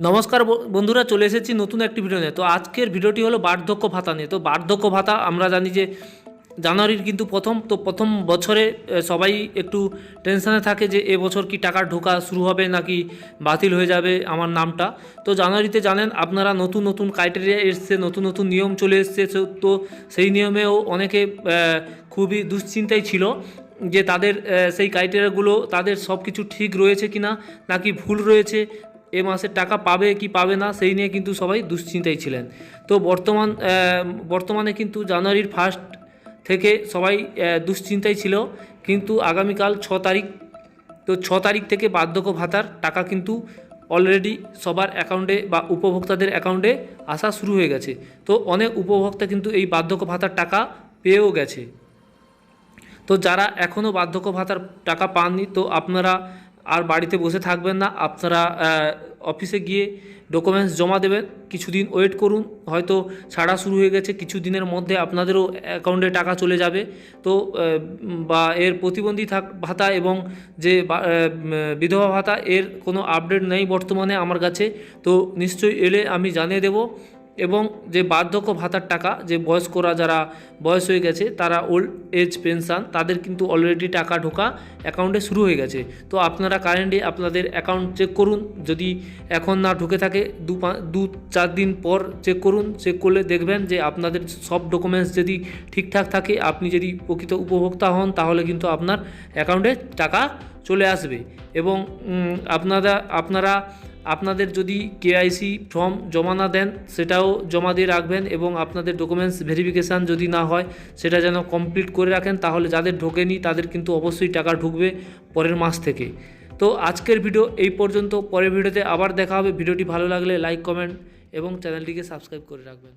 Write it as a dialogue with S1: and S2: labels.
S1: নমস্কার বন্ধুরা, চলে এসেছি নতুন একটি ভিডিও নিয়ে। তো আজকের ভিডিওটি হলো বার্ধক্য ভাতা নিয়ে। তো বার্ধক্য ভাতা আমরা জানি যে জানুয়ারির কিন্তু প্রথম, তো প্রথম বছরে সবাই একটু টেনশানে থাকে যে এবছর কি টাকা ঢোকা শুরু হবে নাকি বাতিল হয়ে যাবে আমার নামটা। তো জানুয়ারিতে জানেন, আপনারা নতুন নতুন ক্রাইটেরিয়া এসছে, নতুন নতুন নিয়ম চলে এসছে। তো সেই নিয়মেও অনেকে খুবই দুশ্চিন্তায় ছিল যে তাদের সেই ক্রাইটেরিয়াগুলো তাদের সব কিছু ঠিক রয়েছে কি না নাকি ভুল রয়েছে এ মাসের টাকা পাবে কি পাবে না, সেই নিয়ে কিন্তু সবাই দুশ্চিন্তায় ছিলেন। তো বর্তমান বর্তমানে কিন্তু জানুয়ারির ফার্স্ট থেকে সবাই দুশ্চিন্তায় ছিল। কিন্তু আগামীকাল ছ তারিখ, তো ছ তারিখ থেকে বার্ধক্য ভাতার টাকা কিন্তু অলরেডি সবার অ্যাকাউন্টে বা উপভোক্তাদের অ্যাকাউন্টে আসা শুরু হয়ে গেছে। তো অনেক উপভোক্তা কিন্তু এই বার্ধক্য ভাতার টাকা পেয়েও গেছে। তো যারা এখনও বার্ধক্য ভাতার টাকা পাননি, তো আপনারা আর বাড়িতে বসে থাকবেন না। আপনারা অফিসে গিয়ে ডকুমেন্টস জমা দেবেন। কিছুদিন ওয়েট করুন। হয়তো ছাড়া শুরু হয়ে গেছে। কিছু দিনের মধ্যে আপনাদেরও অ্যাকাউন্টে টাকা চলে যাবে। তো বা এর প্রতিবন্ধী থাক ভাতা এবং যে বিধবা ভাতা, এর কোনো আপডেট নেই বর্তমানে আমার কাছে। তো নিশ্চয়ই এলে আমি জানিয়ে দেবো। এবং যে বার্ধক্য ভাতার টাকা, যে বয়স্করা যারা বয়স হয়ে গেছে, তারা ওল্ড এজ পেনশন, তাদের কিন্তু অলরেডি টাকা ঢোকা অ্যাকাউন্টে শুরু হয়ে গেছে। তো আপনারা কারেন্টলি আপনাদের অ্যাকাউন্ট চেক করুন। যদি এখন না ঢুকে থাকে, দু দু চার দিন পর চেক করুন। চেক করলে দেখবেন যে আপনাদের সব ডকুমেন্টস যদি ঠিকঠাক থাকে, আপনি যদি প্রকৃত উপভোক্তা হন, তাহলে কিন্তু আপনার অ্যাকাউন্টে টাকা চলে আসবে। এবং আপনারা আপনারা আপনাদের যদি কেআইসি ফর্ম জমা না দেন, সেটাও জমা দিয়ে রাখবেন এবং আপনাদের ডকুমেন্টস ভেরিফিকেশান যদি না হয়, সেটা যেন কমপ্লিট করে রাখেন, তাহলে যাদের ঢোকেনি, তাদের কিন্তু অবশ্যই টাকা ঢুকবে পরের মাস থেকে। তো আজকের ভিডিও এই পর্যন্ত, পরের ভিডিওতে আবার দেখা হবে। ভিডিওটি ভালো লাগলে লাইক কমেন্ট এবং চ্যানেলটিকে সাবস্ক্রাইব করে রাখবেন।